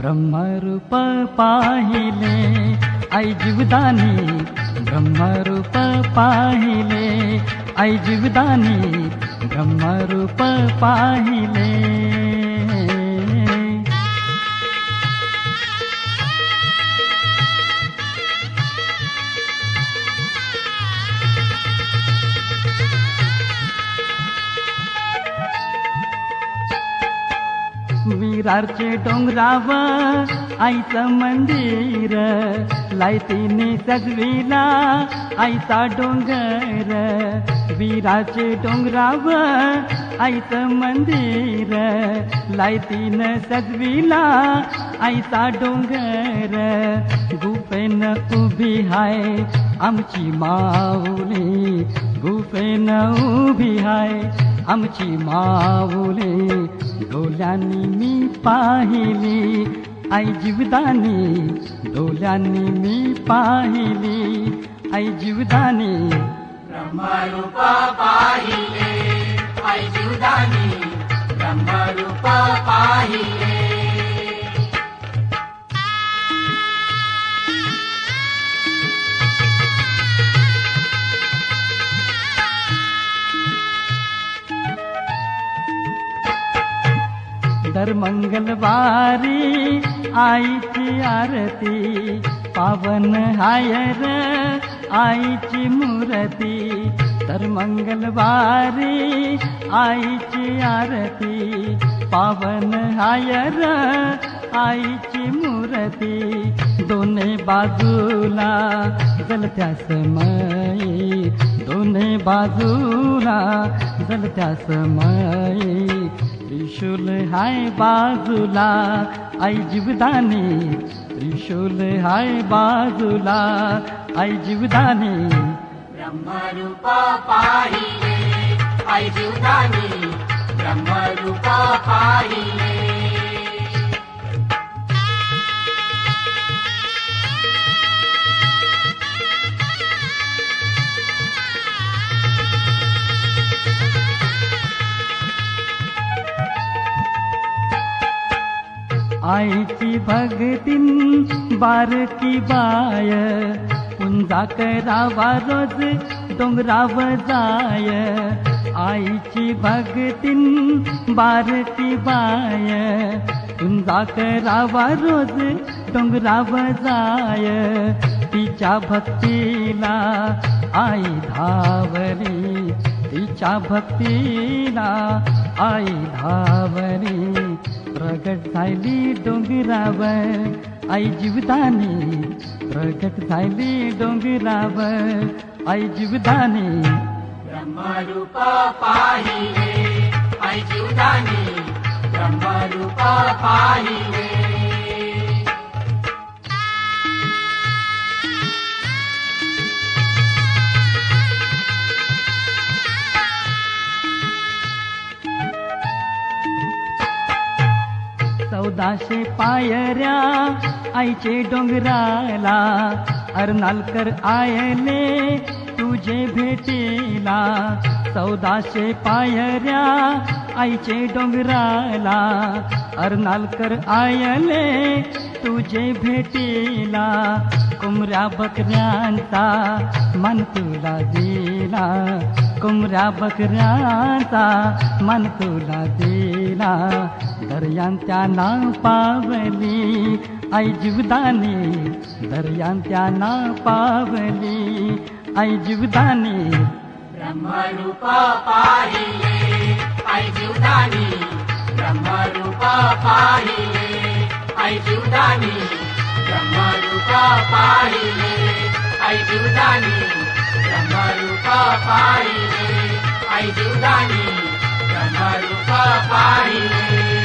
ब्रह्मरूप जीवदानी ब्रह्मरूप ब्रह्मरूप पाहिले विरारचे डोंगराव आईचं मंदिर लायतीने सजविला आईचा डोंगर. विराचे डोंगराव आईचं मंदिर लायतीनं सजविला आईचा डोंगर. गुफेन उभी हाय आमची माऊली गुफेन उभी हाय आमची माऊली. डोल्यांनी मी पाहिली आई जीवदानी डोल्यांनी मी पाहिली आई जीवदानी. ब्रह्मरूप पाहिले आई जीवदानी ब्रह्मरूप पाहिले दर मंगलवारी आईची आरती पावन हायर आईची मूर्ती. तर मंगलवारी आईची आरती पावन हायर आईची मूर्ती. दोन्ही बाजूला जलत्या समयी दोन्ही बाजूला जलत्या समयी. त्रिशूल हाय बाजूला आई जीवदानी. त्रिशूल हाय बाजूला आई जीवदानी. ब्रह्मरूपा पाहिले आई जीवदानी. ब्रह्मरूपा पाहिले. आईची भगतीन बारकी बाय। पुंजा करावा रोज डोंगराव जाय। आईची भगतीन बारकी बाय। पुंजा करावा रोज डोंगराव जाय। तिच्या भक्तीला आई धावली तिच्या भक्तीला आई धावली प्रगट झाली डोंगरावर. आई जीवदानी प्रगट झाली डोंगरावर. आई जीवदानी ब्रह्मरूप पाहिले आई जीवदानी ब्रह्मरूप पाहिले चौदाशे पायऱ्या आईचे डोंगराला अर्नालकर आयले तुझे भेटीला. चौदाशे पायऱ्या आईचे डोंगराला अर्नालकर आयले तुझे भेटीला. कुमऱ्या बकऱ्यांचा मन तुला दिला. कुमऱ्या बकऱ्यांचा मन तुला दिला दर्यान ना पावली. आई जीवदानी दर्यान ना पावली. आई जीवदानी. ब्रह्मरूपा पाहिले आई जीवदानी. ब्रह्मरूपा पाहिले आई जीवदानी. ब्रह्मरूपा पाहिले आई जीवदानी. ब्रह्मरूपा पाणिनि ऐ जीवदानि ब्रह्मरूपा पाणिनि